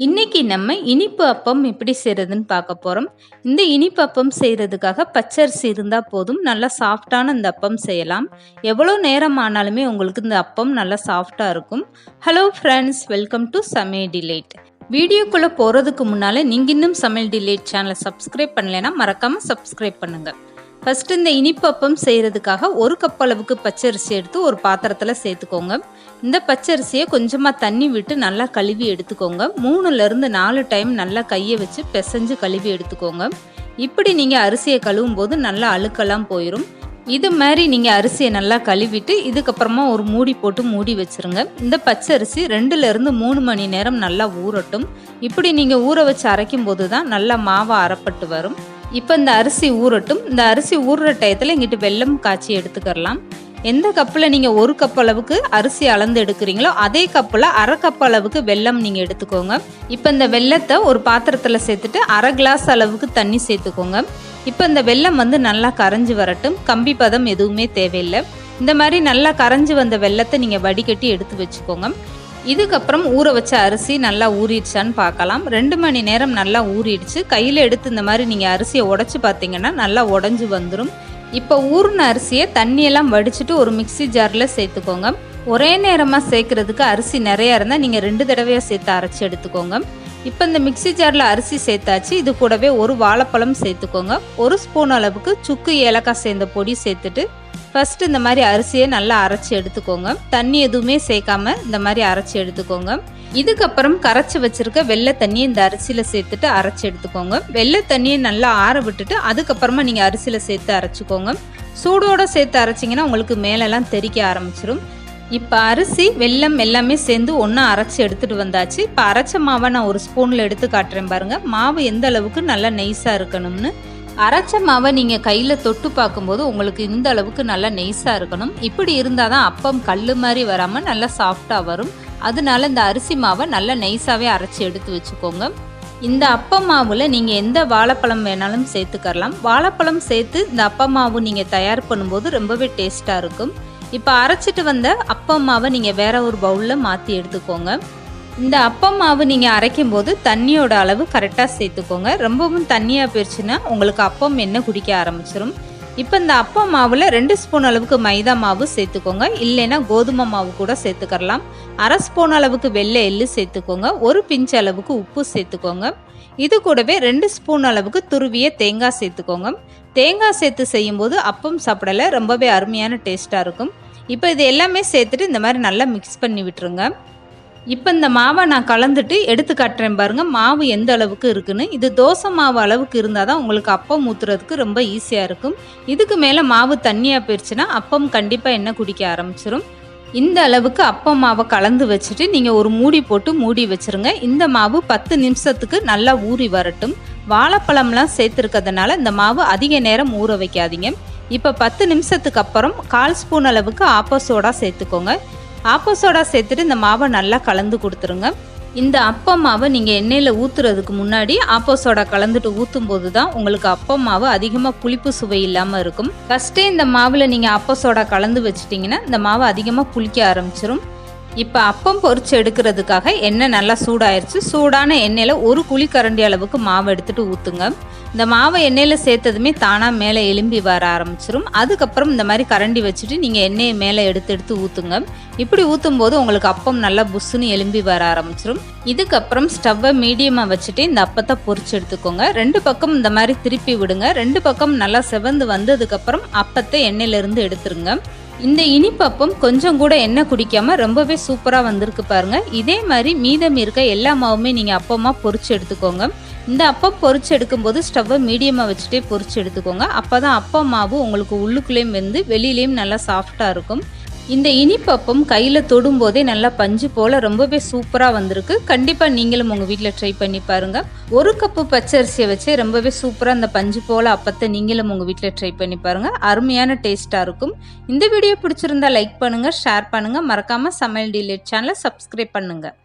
இன்னைக்கு நம்ம இனிப்பு அப்பம் எப்படி செய்கிறதுன்னு பார்க்க போகிறோம் இந்த இனிப்பு அப்பம் செய்கிறதுக்காக பச்சரிசி இருந்தால் போதும். நல்லா சாஃப்டான இந்த அப்பம் செய்யலாம். எவ்வளோ நேரம் ஆனாலுமே உங்களுக்கு இந்த அப்பம் நல்லா சாஃப்டாக இருக்கும். ஹலோ ஃப்ரெண்ட்ஸ் வெல்கம் டு சமையல் டிலேட் வீடியோக்குள்ளே போகிறதுக்கு முன்னால் நீங்கள் இன்னும் சமையல் டிலேட் சேனலை சப்ஸ்கிரைப் பண்ணலைன்னா மறக்காமல் சப்ஸ்கிரைப் பண்ணுங்கள் ஃபஸ்ட்டு இந்த இனிப்பப்பம் செய்கிறதுக்காக ஒரு கப் அளவுக்கு பச்சரிசி எடுத்து ஒரு பாத்திரத்தில் சேர்த்துக்கோங்க. இந்த பச்சரிசியை கொஞ்சமாக தண்ணி விட்டு நல்லா கழுவி எடுத்துக்கோங்க. மூணுலேருந்து நாலு டைம் நல்லா கையை வச்சு பிசைஞ்சு கழுவி எடுத்துக்கோங்க. இப்படி நீங்கள் அரிசியை கழுவும் போது நல்லா அழுக்கெல்லாம் போயிடும் இது மாதிரி நீங்கள் அரிசியை நல்லா கழுவிட்டு இதுக்கப்புறமா ஒரு மூடி போட்டு மூடி வச்சுருங்க. இந்த பச்சரிசி ரெண்டுலேருந்து மூணு மணி நேரம் நல்லா ஊறட்டும். இப்படி நீங்கள் ஊற வச்சு அரைக்கும் போது தான் நல்லா மாவை அரைப்பட்டு வரும். இப்போ இந்த அரிசி ஊறட்டும். இந்த அரிசி ஊறுற டயத்தில் இங்கிட்டு வெல்லம் காய்ச்சி எடுத்துக்கிறலாம். எந்த கப்பில் நீங்கள் ஒரு கப் அளவுக்கு அரிசி அளந்து எடுக்கிறீங்களோ அதே கப்பில் அரை கப் அளவுக்கு வெல்லம் நீங்கள் எடுத்துக்கோங்க. இப்போ இந்த வெள்ளத்தை ஒரு பாத்திரத்தில் சேர்த்துட்டு அரை கிளாஸ் அளவுக்கு தண்ணி சேர்த்துக்கோங்க. இப்போ இந்த வெல்லம் வந்து நல்லா கரைஞ்சி வரட்டும். கம்பி பதம் எதுவுமே தேவையில்லை. இந்த மாதிரி நல்லா கரைஞ்சி வந்த வெள்ளத்தை நீங்கள் வடிகட்டி எடுத்து வச்சுக்கோங்க. இதுக்கப்புறம் ஊற வச்ச அரிசி நல்லா ஊறிடுச்சான்னு பார்க்கலாம். ரெண்டு மணி நேரம் நல்லா ஊறிடுச்சு. கையில் எடுத்து இந்த மாதிரி நீங்கள் அரிசியை உடச்சி பார்த்தீங்கன்னா நல்லா உடஞ்சி வந்துடும் இப்போ ஊறின அரிசியை தண்ணியெல்லாம் வடிச்சிட்டு ஒரு மிக்சி ஜாரில் சேர்த்துக்கோங்க. ஒரே நேரமாக சேர்க்குறதுக்கு அரிசி நிறையா இருந்தால் நீங்கள் ரெண்டு தடவையாக சேர்த்து அரைச்சி எடுத்துக்கோங்க. இப்போ இந்த மிக்சி ஜாரில் அரிசி சேர்த்தாச்சு. இது கூடவே ஒரு வாழைப்பழம் சேர்த்துக்கோங்க. ஒரு ஸ்பூன் அளவுக்கு சுக்கு ஏலக்காய் சேர்ந்த பொடி சேர்த்துட்டு ஃபஸ்ட்டு இந்த மாதிரி அரிசியை நல்லா அரைச்சி எடுத்துக்கோங்க. தண்ணி எதுவுமே சேர்க்காம இந்த மாதிரி அரைச்சி எடுத்துக்கோங்க. இதுக்கப்புறம் கரைச்சி வச்சிருக்க வெள்ளை தண்ணியை இந்த அரிசியில் சேர்த்துட்டு அரைச்சி எடுத்துக்கோங்க. வெள்ளை தண்ணியை நல்லா ஆற விட்டுட்டு அதுக்கப்புறமா நீங்கள் அரிசியில் சேர்த்து அரைச்சிக்கோங்க. சூடோடு சேர்த்து அரைச்சிங்கன்னா உங்களுக்கு மேலெல்லாம் தெறிக்க ஆரம்பிச்சிடும் இப்போ அரிசி வெல்லம் எல்லாமே சேர்ந்து ஒன்றா அரைச்சி எடுத்துகிட்டு வந்தாச்சு. இப்போ அரைச்ச மாவை நான் ஒரு ஸ்பூனில் எடுத்து காட்டுறேன் பாருங்கள் மாவு எந்த அளவுக்கு நல்லா நெய்ஸாக இருக்கணும்னு. அரைச்ச மாவை நீங்கள் கையில் தொட்டு பார்க்கும்போது உங்களுக்கு இந்த அளவுக்கு நல்லா நெய்ஸாக இருக்கணும். இப்படி இருந்தால் தான் அப்பம் கல் மாதிரி வராமல் நல்லா சாஃப்டாக வரும். அதனால இந்த அரிசி மாவை நல்லா நெய்ஸாகவே அரைச்சி எடுத்து வச்சுக்கோங்க. இந்த அப்பம் மாவில் நீங்கள் எந்த வாழைப்பழம் வேணாலும் சேர்த்துக்கரலாம் வாழைப்பழம் சேர்த்து இந்த அப்பம் மாவு நீங்கள் தயார் பண்ணும்போது ரொம்பவே டேஸ்ட்டாக இருக்கும். இப்போ அரைச்சிட்டு வந்த அப்பம் மாவை நீங்கள் வேற ஒரு பவுலில் மாற்றி எடுத்துக்கோங்க. இந்த அப்பம் மாவு நீங்கள் அரைக்கும் போது தண்ணியோட அளவு கரெக்டாக சேர்த்துக்கோங்க. ரொம்பவும் தண்ணியாக போயிடுச்சுன்னா உங்களுக்கு அப்பம் எண்ணெய் குடிக்க ஆரம்பிச்சிடும் இப்போ இந்த அப்பம் மாவில் ரெண்டு ஸ்பூன் அளவுக்கு மைதா மாவு சேர்த்துக்கோங்க. இல்லைன்னா கோதுமை மாவு கூட சேர்த்துக்கரலாம் அரை ஸ்பூன் அளவுக்கு வெள்ளை எள்ளு சேர்த்துக்கோங்க. ஒரு பிஞ்ச் அளவுக்கு உப்பு சேர்த்துக்கோங்க. இது கூடவே ரெண்டு ஸ்பூன் அளவுக்கு துருவிய தேங்காய் சேர்த்துக்கோங்க. தேங்காய் சேர்த்து செய்யும்போது அப்பம் சாப்பிடல ரொம்பவே அருமையான டேஸ்ட்டாக இருக்கும். இப்போ இது எல்லாமே சேர்த்துட்டு இந்த மாதிரி நல்லா மிக்ஸ் பண்ணி விட்டுருங்க. இப்போ இந்த மாவை நான் கலந்துட்டு எடுத்து காட்டுறேன் பாருங்கள் மாவு எந்த அளவுக்கு இருக்குன்னு. இது தோசை மாவு அளவுக்கு இருந்தால் தான் உங்களுக்கு அப்பம் ஊற்றுறதுக்கு ரொம்ப ஈஸியாக இருக்கும். இதுக்கு மேலே மாவு தண்ணியாக போயிடுச்சுன்னா அப்பம் கண்டிப்பாக எண்ணெய் குடிக்க ஆரம்பிச்சிடும் இந்த அளவுக்கு அப்பம் மாவை கலந்து வச்சுட்டு நீங்கள் ஒரு மூடி போட்டு மூடி வச்சுருங்க. இந்த மாவு பத்து நிமிஷத்துக்கு நல்லா ஊறி வரட்டும். வாழைப்பழம்லாம் சேர்த்துருக்கிறதுனால இந்த மாவு அதிக நேரம் ஊற வைக்காதீங்க. இப்போ பத்து நிமிஷத்துக்கு அப்புறம் கால் ஸ்பூன் அளவுக்கு ஆப்ப சோடா சேர்த்துக்கோங்க. ஆப்போ சோடா சேர்த்துட்டு இந்த மாவை நல்லா கலந்து கொடுத்துருங்க. இந்த அப்ப மாவை நீங்கள் எண்ணெயில் ஊற்றுறதுக்கு முன்னாடி ஆப்போ சோடா கலந்துட்டு ஊற்றும் போது தான் உங்களுக்கு அப்ப மாவு அதிகமாக புளிப்பு சுவை இல்லாமல் இருக்கும். ஃபஸ்ட்டே இந்த மாவில் நீங்கள் அப்போ சோடா கலந்து வச்சிட்டிங்கன்னா இந்த மாவு அதிகமாக புளிக்க ஆரம்பிச்சிரும். இப்போ அப்பம் பொறிச்சு எடுக்கிறதுக்காக எண்ணெய் நல்லா சூடாயிருச்சு. சூடான எண்ணெயில் ஒரு குழிக்கரண்டி அளவுக்கு மாவு எடுத்துகிட்டு ஊற்றுங்க இந்த மாவை எண்ணெயில் சேர்த்ததுமே தானாக மேலே எலும்பி வர ஆரம்பிச்சிரும். அதுக்கப்புறம் இந்த மாதிரி கரண்டி வச்சுட்டு நீங்கள் எண்ணெயை மேலே எடுத்து எடுத்து ஊற்றுங்க இப்படி ஊற்றும் போது உங்களுக்கு அப்பம் நல்லா புஷ்ஷுன்னு எலும்பி வர ஆரம்பிச்சிரும். இதுக்கப்புறம் ஸ்டவ்வை மீடியமாக வச்சுட்டு இந்த அப்பத்தை பொறிச்சு எடுத்துக்கோங்க. ரெண்டு பக்கம் இந்த மாதிரி திருப்பி விடுங்க. ரெண்டு பக்கம் நல்லா செவந்து வந்ததுக்கப்புறம் அப்பத்தை எண்ணெயிலேருந்து எடுத்துருங்க. இந்த இனிப்பப்பம் கொஞ்சம் கூட எண்ணெய் குடிக்காமல் ரொம்பவே சூப்பராக வந்திருக்கு பாருங்க. இதே மாதிரி மீதம் இருக்க எல்லா மாவுமே நீங்கள் அப்பமாக பொறிச்சு எடுத்துக்கோங்க. இந்த அப்பம் பொறிச்சு எடுக்கும்போது ஸ்டவ்வை மீடியமாக வச்சுட்டே பொறிச்சு எடுத்துக்கோங்க. அப்போ தான் அப்பம் மாவு உங்களுக்கு உள்ளுக்குள்ளேயும் வெந்து வெளியிலையும் நல்லா சாஃப்டாக இருக்கும். இந்த இனிப்பப்பம் கையில் தொடும்போதே நல்லா பஞ்சு போல் ரொம்பவே சூப்பராக வந்திருக்கு. கண்டிப்பாக நீங்களும் உங்கள் வீட்டில் ட்ரை பண்ணி பாருங்கள் ஒரு கப்பு பச்சரிசியை வச்சு ரொம்பவே சூப்பராக அந்த பஞ்சு போல் அப்பத்தை நீங்களும் உங்கள் வீட்டில் ட்ரை பண்ணி பாருங்கள் அருமையான டேஸ்ட்டாக இருக்கும். இந்த வீடியோ பிடிச்சிருந்தா லைக் பண்ணுங்கள் ஷேர் பண்ணுங்கள் மறக்காமல் சமையல் டிலேட் சேனலை சப்ஸ்கிரைப் பண்ணுங்கள்